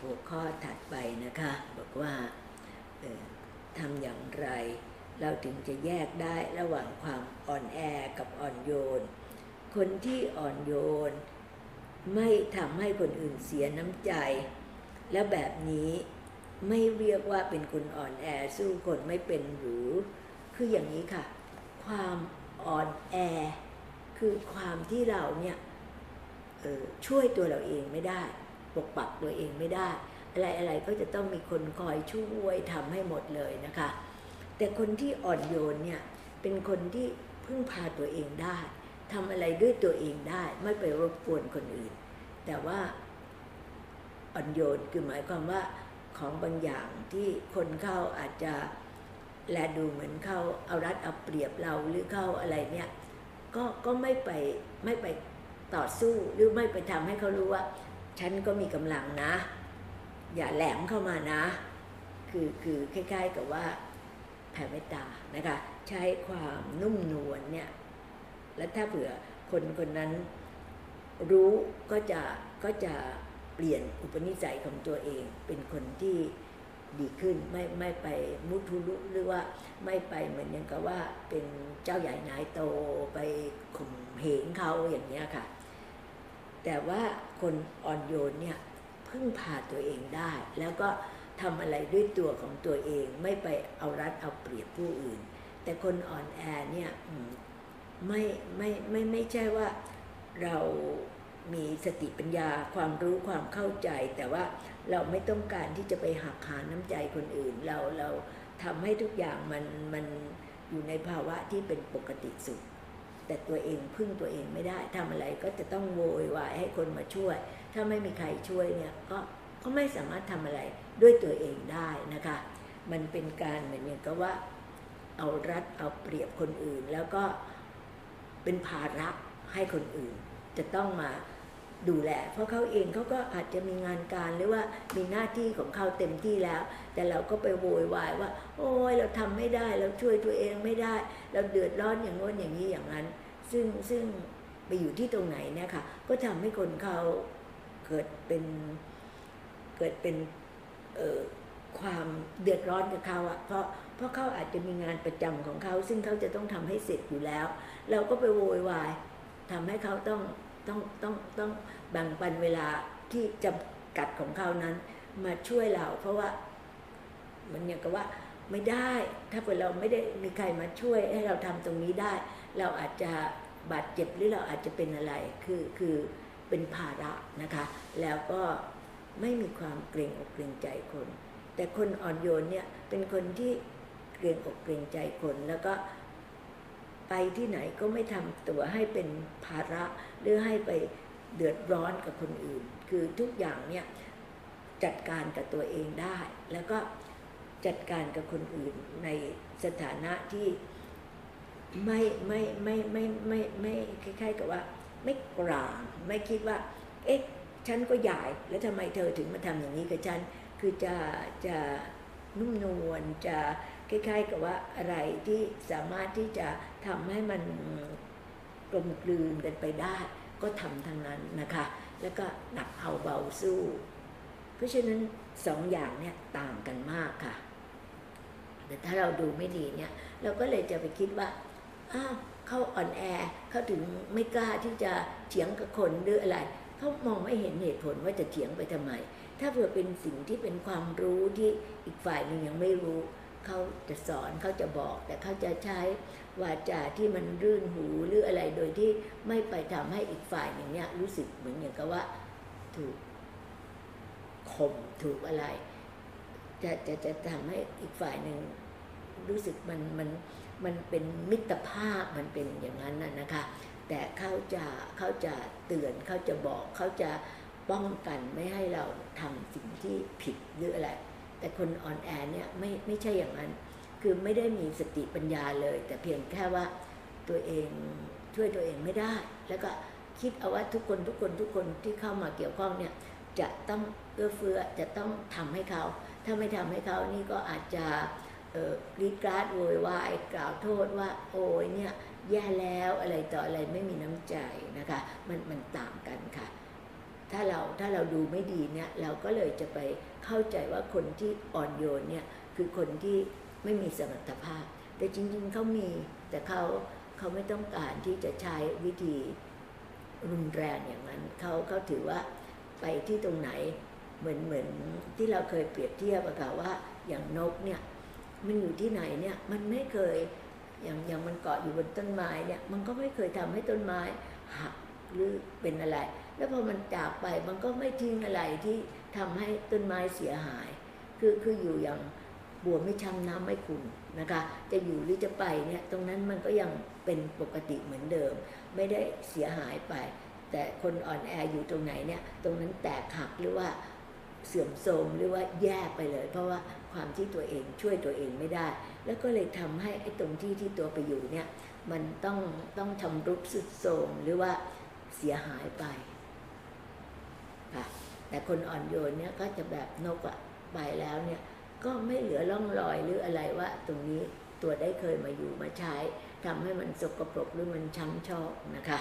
หัวข้อถัดไปนะคะ บอกว่าออทำอย่างไร เราถึงจะแยกได้ระหว่างความอ่อนแอกับอ่อนโยน คนที่อ่อนโยน ไม่ทำให้คนอื่นเสียน้ำใจ และแบบนี้ไม่เรียกว่าเป็นคนอ่อนแอสู้คนไม่เป็นหรือ คืออย่างนี้ค่ะ ความอ่อนแอ คือความที่เราเนี่ยออช่วยตัวเราเองไม่ได้ ปกปักตัวเองไม่ได้ อะไรอะไรก็จะต้องมีคนคอยช่วยทำให้หมดเลยนะคะ แต่คนที่อ่อนโยนเนี่ยเป็นคนที่พึ่งพาตัวเองได้ทำอะไรด้วยตัวเองได้ไม่ไปรบกวนคนอื่น แต่ว่าอ่อนโยนคือหมายความว่าของบางอย่างที่คนเข้าอาจจะแลดูเหมือนเขาเอารัดเอาเปรียบเราหรือเข้าอะไรเนี่ยก็ก็ไม่ไปไม่ไปต่อสู้หรือไม่ไปทำให้เขารู้ว่า ฉันก็มีกำลังนะ อย่าแหลมเข้ามานะ คือคือคล้ายๆกับว่าแผ่เมตตานะคะใช้ความนุ่มนวลเนี่ยแล้วถ้าเผื่อคนคนนั้นรู้ก็จะก็จะเปลี่ยนอุปนิสัยของตัวเอง เป็นคนที่ดีขึ้นไม่ไม่ไปมุทุลุหรือว่าไม่ไปเหมือนอย่างกับว่าเป็นเจ้าใหญ่นายโตไปข่มเหงเขาอย่างเนี้ยค่ะ แต่ว่า คนอ่อนโยนเนี่ยพึ่งพาตัวเองได้ แล้วก็ทำอะไรด้วยตัวของตัวเองไม่ไปเอารัดเอาเปรียบผู้อื่น แต่คนอ่อนแอเนี่ยไม่ไม่ไม่ไม่ใช่ว่าเรามีสติปัญญาความรู้ความเข้าใจ แต่ว่าเราไม่ต้องการที่จะไปหักหาน้ำใจคนอื่น เราเราทำให้ทุกอย่างมันมันอยู่ในภาวะที่เป็นปกติสุข แต่ตัวเองพึ่งตัวเองไม่ได้ทำอะไรก็จะต้องโวยวายให้คนมาช่วย ถ้าไม่มีใครช่วยเนี่ยก็ก็ไม่สามารถทำอะไรด้วยตัวเองได้นะคะ มันเป็นการเหมือนอย่างกับว่าเอารัดเอาเปรียบคนอื่น แล้วก็เป็นภาระให้คนอื่น จะต้องมา ดูแล เพราะเขาเองเขาก็อาจจะมีงานการหรือว่ามีหน้าที่ของเขาเต็มที่แล้ว แต่เราก็ไปโวยวายว่า โอ้ยเราทำไม่ได้เราช่วยตัวเองไม่ได้ เราเดือดร้อนอย่างโน้นอย่างนี้อย่างนั้น ซึ่งซึ่งไปอยู่ที่ตรงไหนเนี่ยค่ะ ก็ทำให้คนเขาเกิดเป็นเกิดเป็นความเดือดร้อนกับเขาอะเพราะเพราะเขาอาจจะมีงานประจำของเขา ซึ่งเขาจะต้องทำให้เสร็จอยู่แล้ว เราก็ไปโวยวายทำให้เขาต้อง ต้องต้องต้องแบ่งปันเวลาที่จำกัดของเขานั้น มาช่วยเรา เพราะว่ามันอย่างกับว่าไม่ได้ ถ้าเกิดเราไม่ได้มีใครมาช่วยให้เราทำตรงนี้ได้ เราอาจจะบาดเจ็บหรือเราอาจจะเป็นอะไรคือคือเป็นภาระนะคะ แล้วก็ไม่มีความเกรงอกเกรงใจคน แต่คนอ่อนโยนเนี่ยเป็นคนที่เกรงอกเกรงใจคนแล้วก็ ไปที่ไหนก็ไม่ทำตัวให้เป็นภาระหรือให้ไปเดือดร้อนกับคนอื่น คือทุกอย่างเนี่ยจัดการกับตัวเองได้ แล้วก็จัดการกับคนอื่นในสถานะที่ไม่ไม่ไม่ไม่ไม่ไม่คล้ายๆกับว่า ไม่กลางไม่คิดว่า เอ๊ะฉันก็ใหญ่แล้วทำไมเธอถึงมาทำอย่างนี้กับฉัน คือจะจะนุ่มนวลจะ คล้ายๆกับว่าอะไรที่สามารถที่จะทำให้มันกลมกลืนกันไปได้ ก็ทำทางนั้นนะคะ แล้วก็หนักเอาเบาสู้ เพราะฉะนั้นสองอย่างเนี่ยต่างกันมากค่ะ แต่ถ้าเราดูไม่ดีเนี่ย เราก็เลยจะไปคิดว่าอ้าวเขาอ่อนแอเขาถึงไม่กล้าที่จะเถียงกับคนหรืออะไรเขามองไม่เห็นเหตุผลว่าจะเถียงไปทำไม ถ้าเผื่อเป็นสิ่งที่เป็นความรู้ที่อีกฝ่ายหนึ่งยังไม่รู้ เขาจะสอนเขาจะบอก แต่เขาจะใช้วาจาที่มันรื่นหูหรืออะไรโดยที่ไม่ไปทำให้อีกฝ่ายหนึ่งเนี่ยรู้สึกเหมือนอย่างกับว่าถูกข่มถูกอะไร จะจะจะทำให้อีกฝ่ายหนึ่งรู้สึกมันมันมันเป็นมิตรภาพมันเป็นอย่างนั้นน่ะนะคะ แต่เขาจะเขาจะเตือนเขาจะบอกเขาจะป้องกันไม่ให้เราทำสิ่งที่ผิดหรืออะไร แต่คนอ่อนแอเนี่ยไม่ไม่ใช่อย่างนั้น คือไม่ได้มีสติปัญญาเลย แต่เพียงแค่ว่าตัวเองช่วยตัวเองไม่ได้ แล้วก็คิดเอาว่าทุกคนทุกคนทุกคนที่เข้ามาเกี่ยวข้องเนี่ยจะต้องเอื้อเฟื้อจะต้องทำให้เขา ถ้าไม่ทำให้เขานี่ก็อาจจะรีกราดโวยวายกล่าวโทษว่า โอ้ยเนี่ยแย่แล้วอะไรต่ออะไรไม่มีน้ำใจนะคะ มันมันต่างกันค่ะาเราถ้าเราดูไม่ดีเนี่ยเราก็เลยจะไปเข้าใจว่าคนที่อ่อนโยนเนี่ยคือคนที่ไม่มีสมรรถภาพ แต่จริงๆเขามีแต่เขาเขาไม่ต้องการที่จะใช้วิธีรุนแรงอย่างนั้นเขาเขาถือว่าไปที่ตรงไหนเหมือนเหมือนที่เราเคยเปรียบเทียบอะค่ะว่าอย่างนกเนี่ยมันอยู่ที่ไหนเนี่ยมันไม่เคยอย่างอย่างมันเกาะอยู่บนต้นไม้เนี่ยมันก็ไม่เคยทำให้ต้นไม้หัก หรือเป็นอะไร แล้วพอมันจากไปมันก็ไม่ทิ้งอะไรที่ทำให้ต้นไม้เสียหาย คือคืออยู่อย่างบัวไม่ช้ำน้ำไม่ขุ่นนะคะ จะอยู่หรือจะไปเนี่ยตรงนั้นมันก็ยังเป็นปกติเหมือนเดิม ไม่ได้เสียหายไป แต่คนอ่อนแออยู่ตรงไหนเนี่ยตรงนั้นแตกหักหรือว่าเสื่อมโทรมหรือว่าแย่ไปเลย เพราะว่าความที่ตัวเองช่วยตัวเองไม่ได้ แล้วก็เลยทำให้ไอ้ตรงที่ที่ตัวไปอยู่เนี่ยมันต้องต้องชำรุดสุดโทรมหรือว่า เสียหายไปค่ะแต่คนอ่อนโยนเนี่ยก็จะแบบนกอะไปแล้วเนี่ยก็ไม่เหลือร่องรอยหรืออะไรว่า ตรงนี้ตัวได้เคยมาอยู่มาใช้ทำให้มันสกปรกหรือมันช้ำชอกนะคะ